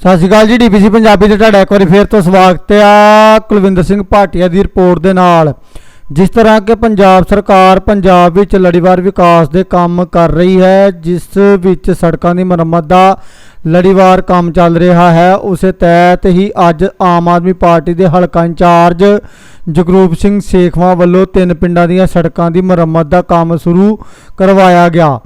ਸਤਿ ਸ਼੍ਰੀ ਅਕਾਲ ਜੀ ਡੀਪੀਸੀ ਪੰਜਾਬੀ ਤੇ ਤੁਹਾਡਾ ਇੱਕ ਵਾਰੀ ਫੇਰ ਤੋਂ ਸਵਾਗਤ ਆ ਕੁਲਵਿੰਦਰ ਸਿੰਘ ਭਾਟੀਆ ਦੀ ਰਿਪੋਰਟ ਦੇ ਨਾਲ। ਜਿਸ ਤਰ੍ਹਾਂ ਕਿ ਪੰਜਾਬ ਸਰਕਾਰ ਪੰਜਾਬ ਵਿੱਚ ਲੜੀਵਾਰ ਵਿਕਾਸ ਦੇ ਕੰਮ ਕਰ ਰਹੀ ਹੈ, ਜਿਸ ਵਿੱਚ ਸੜਕਾਂ ਦੀ ਮੁਰੰਮਤ ਦਾ ਲੜੀਵਾਰ ਕੰਮ ਚੱਲ ਰਿਹਾ ਹੈ, ਉਸੇ ਤਹਿਤ ਹੀ ਅੱਜ ਆਮ ਆਦਮੀ ਪਾਰਟੀ ਦੇ ਹਲਕਾ ਇੰਚਾਰਜ ਜਗਰੂਪ ਸਿੰਘ ਸੇਖਵਾਂ ਵੱਲੋਂ ਤਿੰਨ ਪਿੰਡਾਂ ਦੀਆਂ ਸੜਕਾਂ ਦੀ ਮੁਰੰਮਤ ਦਾ ਕੰਮ ਸ਼ੁਰੂ ਕਰਵਾਇਆ ਗਿਆ।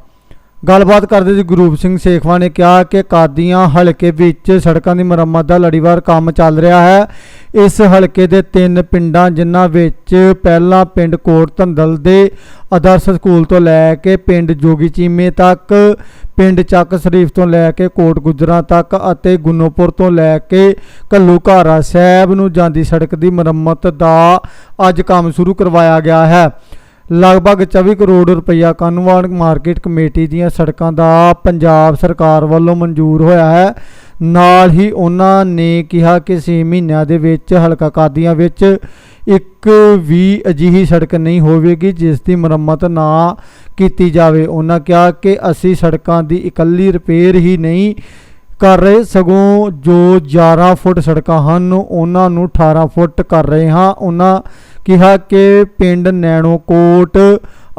ਗੱਲਬਾਤ ਕਰਦੇ ਜੀ ਗੁਰੂਪ ਸਿੰਘ ਸੇਖਵਾ ਨੇ ਕਿਹਾ ਕਿ ਕਾਦੀਆਂ ਹਲਕੇ ਵਿੱਚ ਸੜਕਾਂ ਦੀ ਮੁਰੰਮਤ ਦਾ ਲੜੀਵਾਰ ਕੰਮ ਚੱਲ ਰਿਹਾ ਹੈ। ਇਸ ਹਲਕੇ ਦੇ ਤਿੰਨ ਪਿੰਡਾਂ ਜਿਨ੍ਹਾਂ ਵਿੱਚ ਪਹਿਲਾ ਪਿੰਡ ਕੋਟ ਧੰਦਲ ਦੇ ਆਦਰਸ਼ ਸਕੂਲ ਤੋਂ ਲੈ ਕੇ ਪਿੰਡ ਜੋਗੀ ਚੀਮੇ ਤੱਕ, ਪਿੰਡ ਚੱਕ ਸ਼ਰੀਫ ਤੋਂ ਲੈ ਕੇ ਕੋਟ ਗੁਜਰਾ ਤੱਕ ਅਤੇ ਗੁੰਨੋਪੁਰ ਤੋਂ ਲੈ ਕੇ ਕੱਲੂਘਾਰਾ ਸਾਹਿਬ ਨੂੰ ਜਾਂਦੀ ਸੜਕ ਦੀ ਮੁਰੰਮਤ ਦਾ ਅੱਜ ਕੰਮ ਸ਼ੁਰੂ ਕਰਵਾਇਆ ਗਿਆ ਹੈ। ਲਗਭਗ 24 ਕਰੋੜ ਰੁਪਈਆ ਕਾਨੂੰਵਾਨ ਮਾਰਕੀਟ ਕਮੇਟੀ ਦੀਆਂ ਸੜਕਾਂ ਦਾ ਪੰਜਾਬ ਸਰਕਾਰ ਵੱਲੋਂ ਮਨਜ਼ੂਰ ਹੋਇਆ ਹੈ। ਨਾਲ ਹੀ ਉਹਨਾਂ ਨੇ ਕਿਹਾ ਕਿ 6 ਮਹੀਨਿਆਂ ਦੇ ਵਿੱਚ, ਹਲਕਾ ਕਾਦੀਆਂ ਵਿੱਚ ਇੱਕ ਵੀ ਅਜਿਹੀ ਸੜਕ ਨਹੀਂ ਹੋਵੇਗੀ ਜਿਸ ਦੀ ਮੁਰੰਮਤ ਨਾ ਕੀਤੀ ਜਾਵੇ। ਉਹਨਾਂ ਕਿਹਾ ਕਿ ਅਸੀਂ ਸੜਕਾਂ ਦੀ ਇਕੱਲੀ ਰਿਪੇਅਰ ਹੀ ਨਹੀਂ ਕਰ ਰਹੇ ਸਗੋਂ ਜੋ 11 ਫੁੱਟ ਸੜਕਾਂ ਹਨ, ਉਹਨਾਂ ਨੂੰ 18 ਫੁੱਟ ਕਰ ਰਹੇ ਹਾਂ। ਉਹਨਾਂ ਕਿਹਾ ਕਿ ਪਿੰਡ ਨੈਣੋਕੋਟ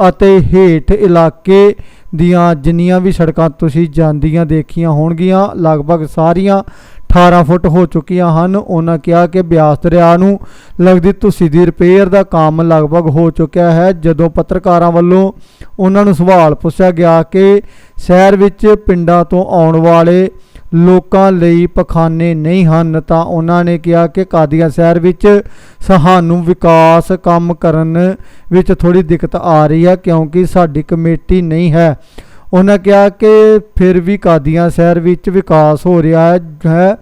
ਅਤੇ ਹੇਠ ਇਲਾਕੇ ਦੀਆਂ ਜਿੰਨੀਆਂ ਵੀ ਸੜਕਾਂ ਤੁਸੀਂ ਜਾਂਦੀਆਂ ਦੇਖੀਆਂ ਹੋਣਗੀਆਂ, ਲਗਭਗ ਸਾਰੀਆਂ 18 ਫੁੱਟ ਹੋ ਚੁੱਕੀਆਂ ਹਨ। ਉਹਨਾਂ ਕਿਹਾ ਕਿ ਬਿਆਸ ਦਰਿਆ ਨੂੰ ਲੱਗਦੀ ਤੁਸੀਂ ਦੀ ਰਿਪੇਅਰ ਦਾ ਕੰਮ ਲਗਭਗ ਹੋ ਚੁੱਕਿਆ ਹੈ। ਜਦੋਂ ਪੱਤਰਕਾਰਾਂ ਵੱਲੋਂ ਉਹਨਾਂ ਨੂੰ ਸਵਾਲ ਪੁੱਛਿਆ ਗਿਆ ਕਿ ਸ਼ਹਿਰ ਵਿੱਚ ਪਿੰਡਾਂ ਤੋਂ ਆਉਣ ਵਾਲੇ ਲੋਕਾਂ ਲਈ ਪਖਾਨੇ ਨਹੀਂ ਹਨ, ਤਾਂ ਉਹਨਾਂ ਨੇ ਕਿਹਾ ਕਿ ਕਾਦੀਆਂ ਸ਼ਹਿਰ ਵਿੱਚ ਸਾਨੂੰ ਵਿਕਾਸ ਕੰਮ ਕਰਨ ਵਿੱਚ ਥੋੜੀ ਦਿੱਕਤ ਆ ਰਹੀ ਹੈ, ਕਿਉਂਕਿ ਸਾਡੀ ਕਮੇਟੀ ਨਹੀਂ ਹੈ। ਉਹਨਾਂ ਕਿਹਾ ਕਿ ਫਿਰ ਵੀ ਕਾਦੀਆਂ ਸ਼ਹਿਰ ਵਿੱਚ ਵਿਕਾਸ ਹੋ ਰਿਹਾ ਹੈ,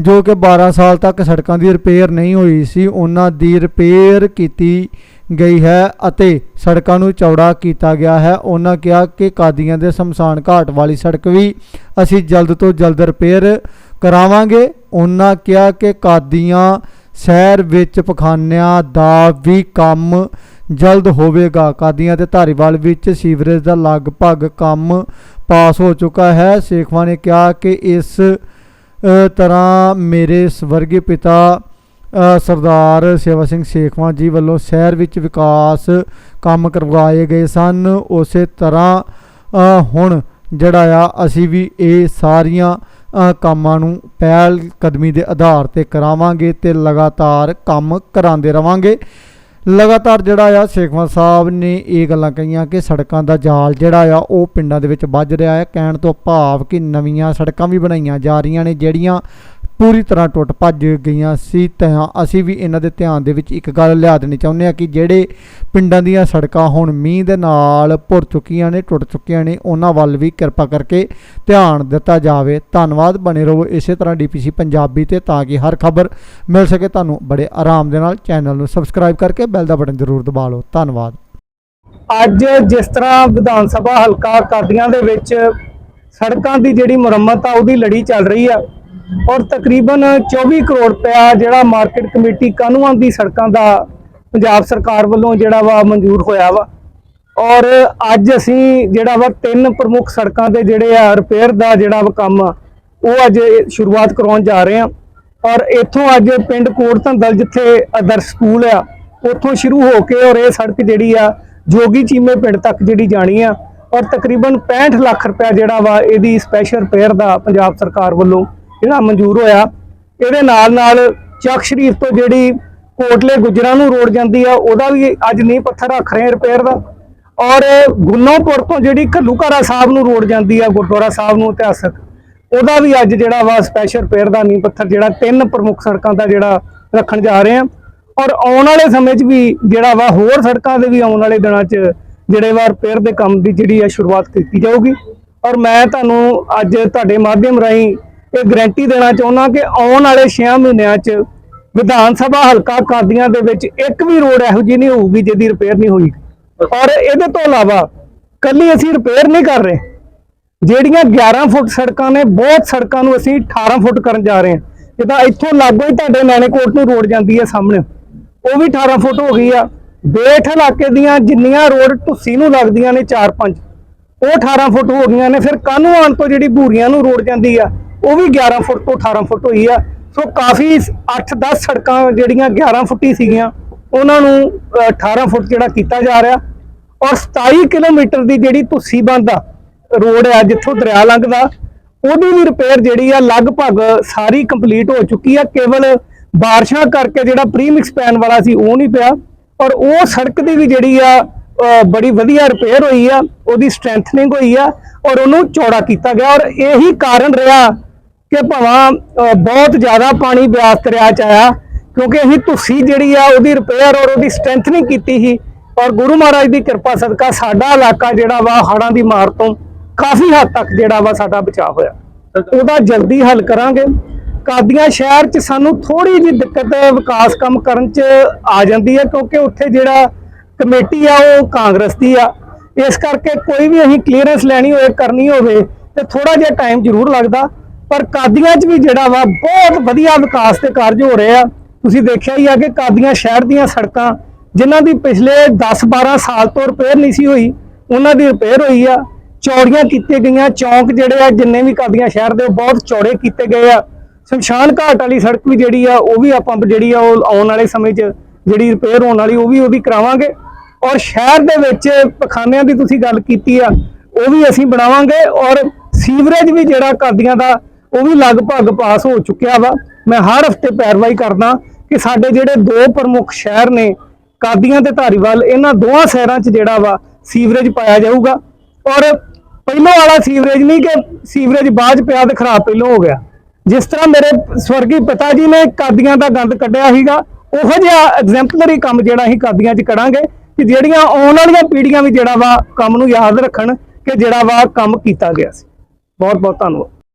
ਜੋ ਕਿ 12 ਸਾਲ ਤੱਕ ਸੜਕਾਂ ਦੀ ਰਿਪੇਅਰ ਨਹੀਂ ਹੋਈ ਸੀ। ਉਹਨਾਂ ਦੀ ਰਿਪੇਅਰ ਕੀਤੀ ਗਈ ਹੈ ਅਤੇ ਸੜਕਾਂ ਨੂੰ ਚੌੜਾ ਕੀਤਾ ਗਿਆ ਹੈ। ਉਹਨਾਂ ਕਿਹਾ ਕਿ ਕਾਦੀਆਂ ਦੇ ਸ਼ਮਸ਼ਾਨ ਘਾਟ ਵਾਲੀ ਸੜਕ ਵੀ ਅਸੀਂ ਜਲਦ ਤੋਂ ਜਲਦ ਰਿਪੇਅਰ ਕਰਾਵਾਂਗੇ। ਉਹਨਾਂ ਕਿਹਾ ਕਿ ਕਾਦੀਆਂ ਸ਼ਹਿਰ ਵਿੱਚ ਪਖਾਨਿਆਂ ਦਾ ਵੀ ਕੰਮ ਜਲਦ ਹੋਵੇਗਾ। ਕਾਦੀਆਂ ਤੇ ਧਾਰੀਵਾਲ ਵਿੱਚ ਸੀਵਰੇਜ ਦਾ ਲਗਭਗ ਕੰਮ ਪਾਸ ਹੋ ਚੁੱਕਾ ਹੈ। ਸੇਖਵਾ ਨੇ ਕਿਹਾ ਕਿ ਇਸ ਤਰ੍ਹਾਂ ਮੇਰੇ ਸਵਰਗੀ ਪਿਤਾ ਸਰਦਾਰ ਸੇਵਾ ਸਿੰਘ ਸੇਖਵਾਂ ਜੀ ਵੱਲੋਂ ਸ਼ਹਿਰ ਵਿੱਚ ਵਿਕਾਸ ਕੰਮ ਕਰਵਾਏ ਗਏ ਸਨ। ਉਸੇ ਤਰ੍ਹਾਂ ਹੁਣ ਜਿਹੜਾ ਆ, ਅਸੀਂ ਵੀ ਇਹ ਸਾਰੀਆਂ ਕੰਮਾਂ ਨੂੰ ਪਹਿਲ ਕਦਮੀ ਦੇ ਆਧਾਰ ਤੇ ਕਰਾਵਾਂਗੇ ਤੇ ਲਗਾਤਾਰ ਕੰਮ ਕਰਾਉਂਦੇ ਰਵਾਂਗੇ। ਲਗਾਤਾਰ ਜਿਹੜਾ ਆ, ਸੇਖਵਾਂ ਸਾਹਿਬ ਨੇ ਇਹ ਗੱਲਾਂ ਕਹੀਆਂ ਕਿ ਸੜਕਾਂ ਦਾ ਜਾਲ ਜਿਹੜਾ ਆ, ਉਹ ਪਿੰਡਾਂ ਦੇ ਵਿੱਚ ਵੱਜ ਰਿਹਾ ਹੈ ਕਹਿਣ ਤੋਂ ਭਾਵ ਕਿ ਨਵੀਆਂ ਸੜਕਾਂ ਵੀ ਬਣਾਈਆਂ ਜਾ ਰਹੀਆਂ ਨੇ, ਜਿਹੜੀਆਂ ਪੂਰੀ ਤਰ੍ਹਾਂ ਟੁੱਟ ਭੱਜ ਗਈਆਂ ਸੀ, ਤਾਂ ਅਸੀਂ ਵੀ ਇਹਨਾਂ ਦੇ ਧਿਆਨ ਦੇ ਵਿੱਚ ਇੱਕ ਗੱਲ ਲਿਆ ਦੇਣੀ ਚਾਹੁੰਦੇ ਆ ਕਿ ਜਿਹੜੇ ਪਿੰਡਾਂ ਦੀਆਂ ਸੜਕਾਂ ਹੁਣ ਮੀਂਹ ਦੇ ਨਾਲ ਭੁਰ ਚੁੱਕੀਆਂ ਨੇ, ਟੁੱਟ ਚੁੱਕੀਆਂ ਨੇ, ਉਹਨਾਂ ਵੱਲ ਵੀ ਕਿਰਪਾ ਕਰਕੇ ਧਿਆਨ ਦਿੱਤਾ ਜਾਵੇ। ਧੰਨਵਾਦ, ਬਣੇ ਰਹੋ ਇਸੇ ਤਰ੍ਹਾਂ ਡੀਪੀਸੀ ਪੰਜਾਬੀ ਤੇ, ਤਾਂ ਕਿ ਹਰ ਖਬਰ ਮਿਲ ਸਕੇ ਤੁਹਾਨੂੰ ਬੜੇ ਆਰਾਮ ਦੇ ਨਾਲ। ਚੈਨਲ ਨੂੰ ਸਬਸਕ੍ਰਾਈਬ ਕਰਕੇ ਬੈਲ ਦਾ ਬਟਨ ਜ਼ਰੂਰ ਦਬਾ ਲਓ। ਧੰਨਵਾਦ। ਅੱਜ ਜਿਸ ਤਰ੍ਹਾਂ ਵਿਧਾਨ ਸਭਾ ਹਲਕਾ ਕਾਦੀਆਂ ਦੇ ਵਿੱਚ ਸੜਕਾਂ ਦੀ ਜਿਹੜੀ ਮੁਰੰਮਤ ਆ, ਉਹਦੀ ਲੜੀ ਚੱਲ ਰਹੀ ਆ। ਔਰ ਤਕਰੀਬਨ 24 ਕਰੋੜ ਰੁਪਇਆ ਜਿਹੜਾ ਮਾਰਕੀਟ ਕਮੇਟੀ ਕਾਨੂੰਨਾਂ ਦੀ ਸੜਕਾਂ ਦਾ ਪੰਜਾਬ ਸਰਕਾਰ ਵੱਲੋਂ ਜਿਹੜਾ ਵਾ ਮਨਜ਼ੂਰ ਹੋਇਆ ਵਾ। ਔਰ ਅੱਜ ਅਸੀਂ ਜਿਹੜਾ ਵਾ ਤਿੰਨ ਪ੍ਰਮੁੱਖ ਸੜਕਾਂ ਦੇ ਜਿਹੜੇ ਆ ਰਿਪੇਅਰ ਦਾ ਜਿਹੜਾ ਵਾ ਕੰਮ ਆ ਉਹ ਅੱਜ ਸ਼ੁਰੂਆਤ ਕਰਾਉਣ ਜਾ ਰਹੇ ਆ ਔਰ ਇੱਥੋਂ ਅੱਜ ਪਿੰਡ ਕੋਟ ਧੰਦਲ ਜਿੱਥੇ ਆਦਰਸ਼ ਸਕੂਲ ਆ, ਉੱਥੋਂ ਸ਼ੁਰੂ ਹੋ ਕੇ ਔਰ ਇਹ ਸੜਕ ਜਿਹੜੀ ਆ ਜੋਗੀ ਚੀਮੇ ਪਿੰਡ ਤੱਕ ਜਿਹੜੀ ਜਾਣੀ ਆ। ਔਰ ਤਕਰੀਬਨ 65 ਲੱਖ ਰੁਪਇਆ ਜਿਹੜਾ ਵਾ ਇਹਦੀ ਸਪੈਸ਼ਲ ਰਿਪੇਅਰ ਦਾ ਪੰਜਾਬ ਸਰਕਾਰ ਵੱਲੋਂ ਜਿਹੜਾ ਮਨਜ਼ੂਰ ਹੋਇਆ, ਇਹਦੇ ਨਾਲ ਨਾਲ ਚੱਕ ਸ਼ਰੀਫ ਤੋਂ ਜਿਹੜੀ ਕੋਟਲੇ ਗੁਜਰਾਂ ਨੂੰ ਰੋਡ ਜਾਂਦੀ ਆ, ਉਹਦਾ ਵੀ ਅੱਜ ਨੀਂਹ ਪੱਥਰ ਰੱਖ ਰਹੇ ਰਿਪੇਅਰ ਦਾ। ਔਰ ਗੁੰਨੋਪੁਰ ਤੋਂ ਜਿਹੜੀ ਘੱਲੂਘਾਰਾ ਸਾਹਿਬ ਨੂੰ ਰੋਡ ਜਾਂਦੀ ਆ, ਗੁਰਦੁਆਰਾ ਸਾਹਿਬ ਨੂੰ ਇਤਿਹਾਸਕ, ਉਹਦਾ ਵੀ ਅੱਜ ਜਿਹੜਾ ਵਾ ਸਪੈਸ਼ਲ ਰਿਪੇਅਰ ਦਾ ਨੀਂਹ ਪੱਥਰ ਜਿਹੜਾ ਤਿੰਨ ਪ੍ਰਮੁੱਖ ਸੜਕਾਂ ਦਾ ਜਿਹੜਾ ਰੱਖਣ ਜਾ ਰਹੇ ਆ। ਔਰ ਆਉਣ ਵਾਲੇ ਸਮੇਂ 'ਚ ਵੀ ਜਿਹੜਾ ਵਾ ਹੋਰ ਸੜਕਾਂ ਦੇ ਵੀ ਆਉਣ ਵਾਲੇ ਦਿਨਾਂ 'ਚ ਜਿਹੜੇ ਵਾ ਰਿਪੇਅਰ ਦੇ ਕੰਮ ਦੀ ਜਿਹੜੀ ਆ ਸ਼ੁਰੂਆਤ ਕੀਤੀ ਜਾਊਗੀ। ਔਰ ਮੈਂ ਤੁਹਾਨੂੰ ਅੱਜ ਤੁਹਾਡੇ ਮਾਧਿਅਮ ਰਾਹੀਂ ਇਹ ਗਰੰਟੀ ਦੇਣਾ ਚਾਹੁੰਦਾ ਕਿ ਆਉਣ ਵਾਲੇ 6 ਮਹੀਨਿਆਂ 'ਚ ਵਿਧਾਨ ਸਭਾ ਹਲਕਾ ਕਾਦੀਆਂ ਦੇ ਵਿੱਚ ਇੱਕ ਵੀ ਰੋਡ ਇਹੋ ਜਿਹੀ ਨਹੀਂ ਹੋਊਗੀ ਜਿਹਦੀ ਰਿਪੇਅਰ ਨਹੀਂ ਹੋਈ। ਔਰ ਇਹਦੇ ਤੋਂ ਇਲਾਵਾ ਕੱਲੀ ਅਸੀਂ ਰਿਪੇਅਰ ਨਹੀਂ ਕਰ ਰਹੇ। ਜਿਹੜੀਆਂ 11 ਫੁੱਟ ਸੜਕਾਂ ਨੇ, ਬਹੁਤ ਸੜਕਾਂ ਨੂੰ ਅਸੀਂ 18 ਫੁੱਟ ਕਰਨ ਜਾ ਰਹੇ ਹਾਂ। ਜਿੱਦਾਂ ਇੱਥੋਂ ਲਾਗੋ ਹੀ ਤੁਹਾਡੇ ਨੈਣੇਕੋਟ ਨੂੰ ਰੋਡ ਜਾਂਦੀ ਹੈ ਸਾਹਮਣੇ। ਉਹ ਵੀ 18 ਫੁੱਟ ਹੋ ਗਈ ਆ। ਬੇਠ ਇਲਾਕੇ ਦੀਆਂ ਜਿੰਨੀਆਂ ਰੋਡ ਢੁੱਸੀ ਨੂੰ ਲੱਗਦੀਆਂ ਨੇ 4-5 ਉਹ 18 ਫੁੱਟ ਹੋ ਗਈਆਂ ਨੇ। ਫਿਰ ਕਾਨੂੰਨ ਤੋਂ ਜਿਹੜੀ ਬੂਰੀਆਂ ਨੂੰ ਰੋਡ ਜਾਂਦੀ ਆ ਉਹ ਵੀ 11 ਫੁੱਟ ਤੋਂ 18 ਫੁੱਟ ਹੋਈ ਆ। ਸੋ ਕਾਫੀ 8-10 ਸੜਕਾਂ ਜਿਹੜੀਆਂ 11 ਫੁੱਟੀ ਸੀਗੀਆਂ ਉਹਨਾਂ ਨੂੰ ਅ, 18 ਫੁੱਟ ਜਿਹੜਾ ਕੀਤਾ ਜਾ ਰਿਹਾ। ਔਰ 27 ਕਿਲੋਮੀਟਰ ਦੀ ਜਿਹੜੀ ਤੁਸੀ ਬੰਦ ਆ ਰੋਡ ਆ ਜਿੱਥੋਂ ਦਰਿਆ ਲੰਘਦਾ ਉਹਦੀ ਵੀ ਰਿਪੇਅਰ ਜਿਹੜੀ ਆ ਲਗਭਗ ਸਾਰੀ ਕੰਪਲੀਟ ਹੋ ਚੁੱਕੀ ਆ। ਕੇਵਲ ਬਾਰਿਸ਼ਾਂ ਕਰਕੇ ਜਿਹੜਾ ਪ੍ਰੀਮਿਕਸ ਪੈਣ ਵਾਲਾ ਸੀ ਉਹ ਨਹੀਂ ਪਿਆ। ਔਰ ਉਹ ਸੜਕ ਦੀ ਵੀ ਜਿਹੜੀ ਆ ਬੜੀ ਵਧੀਆ ਰਿਪੇਅਰ ਹੋਈ ਆ ਉਹਦੀ ਸਟਰੈਂਥਨਿੰਗ ਹੋਈ ਆ ਔਰ ਉਹਨੂੰ ਚੌੜਾ ਕੀਤਾ ਗਿਆ। ਔਰ ਇਹੀ ਕਾਰਨ ਰਿਹਾ ਕਿ ਭਾਵਾਂ ਬਹੁਤ ਜ਼ਿਆਦਾ ਪਾਣੀ ਬਿਆਸ ਦਰਿਆ ਚ ਆਇਆ, ਕਿਉਂਕਿ ਅਸੀਂ ਤੁਸੀਂ ਜਿਹੜੀ ਆ, ਉਹਦੀ ਰਿਪੇਅਰ ਔਰ ਉਹਦੀ ਸਟਰੈਂਥਨਿੰਗ ਕੀਤੀ ਸੀ। ਔਰ ਗੁਰੂ ਮਹਾਰਾਜ ਦੀ ਕਿਰਪਾ ਸਦਕਾ ਸਾਡਾ ਇਲਾਕਾ ਜਿਹੜਾ ਵਾ, ਹੜ੍ਹਾਂ ਦੀ ਮਾਰ ਤੋਂ ਕਾਫੀ ਹੱਦ ਤੱਕ ਜਿਹੜਾ ਵਾ, ਸਾਡਾ ਬਚਾਅ ਹੋਇਆ। ਉਹਦਾ ਜਲਦੀ ਹੱਲ ਕਰਾਂਗੇ। ਕਾਦੀਆਂ ਸ਼ਹਿਰ 'ਚ ਸਾਨੂੰ ਥੋੜੀ ਜਿਹੀ ਦਿੱਕਤ, ਵਿਕਾਸ ਕੰਮ ਕਰਨ 'ਚ ਆ ਜਾਂਦੀ ਹੈ, ਕਿਉਂਕਿ ਉੱਥੇ ਜਿਹੜਾ ਕਮੇਟੀ ਆ, ਉਹ ਕਾਂਗਰਸ ਦੀ ਆ। ਇਸ ਕਰਕੇ ਕੋਈ ਵੀ ਅਸੀਂ ਕਲੀਅਰੈਂਸ ਲੈਣੀ ਹੋਵੇ, ਕਰਨੀ ਹੋਵੇ, ਤੇ ਥੋੜਾ ਜਿਹਾ ਟਾਈਮ ਜ਼ਰੂਰ ਲੱਗਦਾ। ਪਰ ਕਾਦੀਆਂ 'ਚ ਵੀ ਜਿਹੜਾ ਵਾ ਬਹੁਤ ਵਧੀਆ ਵਿਕਾਸ ਦੇ ਕਾਰਜ ਹੋ ਰਹੇ। ਆ ਤੁਸੀਂ ਦੇਖਿਆ ਹੀ ਆ ਕਿ ਕਾਦੀਆਂ ਸ਼ਹਿਰ ਦੀਆਂ ਸੜਕਾਂ, ਜਿਨ੍ਹਾਂ ਦੀ ਪਿਛਲੇ 10-12 ਸਾਲ ਤੋਂ ਰਿਪੇਅਰ ਨਹੀਂ ਸੀ ਹੋਈ, ਉਹਨਾਂ ਦੀ ਰਿਪੇਅਰ ਹੋਈ ਆ। ਚੌੜੀਆਂ ਕੀਤੀਆਂ ਗਈਆਂ, ਚੌਂਕ ਜਿਹੜੇ ਆ, ਜਿੰਨੇ ਵੀ ਕਾਦੀਆਂ ਸ਼ਹਿਰ ਦੇ, ਉਹ ਬਹੁਤ ਚੌੜੇ ਕੀਤੇ ਗਏ ਆ। ਸ਼ਮਸ਼ਾਨ ਘਾਟ ਵਾਲੀ ਸੜਕ ਵੀ ਜਿਹੜੀ ਆ, ਉਹ ਵੀ ਆਪਾਂ ਜਿਹੜੀ ਆ, ਉਹ ਆਉਣ ਵਾਲੇ ਸਮੇਂ 'ਚ ਜਿਹੜੀ ਰਿਪੇਅਰ ਹੋਣ ਵਾਲੀ, ਉਹ ਵੀ ਉਹਦੀ ਕਰਾਵਾਂਗੇ। ਔਰ ਸ਼ਹਿਰ ਦੇ ਵਿੱਚ ਪਖਾਨਿਆਂ ਦੀ ਤੁਸੀਂ ਗੱਲ ਕੀਤੀ ਆ, ਉਹ ਵੀ ਅਸੀਂ ਬਣਾਵਾਂਗੇ। ਔਰ ਸੀਵਰੇਜ ਵੀ ਜਿਹੜਾ ਕਾਦੀਆਂ ਦਾ ਉਹ ਵੀ ਲਗਭਗ ਪਾਸ ਹੋ ਚੁੱਕਿਆ ਵਾ। ਮੈਂ ਹਰ ਹਫ਼ਤੇ ਪੈਰਵਾਈ ਕਰਦਾ ਕਿ ਸਾਡੇ ਜਿਹੜੇ ਦੋ ਪ੍ਰਮੁੱਖ ਸ਼ਹਿਰ ਨੇ, ਕਾਦੀਆਂ ਤੇ ਧਾਰੀਵਾਲ, ਇਹਨਾਂ ਦੋਹਾਂ ਸ਼ਹਿਰਾਂ 'ਚ ਜਿਹੜਾ ਵਾ ਸੀਵਰੇਜ ਪਾਇਆ ਜਾਊਗਾ। ਔਰ ਪਹਿਲੋਂ ਵਾਲਾ ਸੀਵਰੇਜ ਨਹੀਂ ਕਿ ਸੀਵਰੇਜ ਬਾਅਦ 'ਚ ਪਿਆ ਤੇ ਖਰਾਬ ਪਹਿਲੋਂ ਹੋ ਗਿਆ। ਜਿਸ ਤਰ੍ਹਾਂ ਮੇਰੇ ਸਵਰਗੀ ਪਿਤਾ ਜੀ ਨੇ ਕਾਦੀਆਂ ਦਾ ਗੰਦ ਕੱਢਿਆ ਸੀਗਾ, ਉਹੋ ਜਿਹਾ ਐਗਜ਼ੈਂਪਲਰੀ ਕੰਮ ਜਿਹੜਾ ਅਸੀਂ ਕਾਦੀਆਂ 'ਚ ਕਰਾਂਗੇ ਕਿ ਜਿਹੜੀਆਂ ਆਉਣ ਵਾਲੀਆਂ ਪੀੜ੍ਹੀਆਂ ਵੀ ਜਿਹੜਾ ਵਾ ਕੰਮ ਨੂੰ ਯਾਦ ਰੱਖਣ ਕਿ ਜਿਹੜਾ ਵਾ ਕੰਮ ਕੀਤਾ ਗਿਆ ਸੀ। ਬਹੁਤ ਬਹੁਤ ਧੰਨਵਾਦ।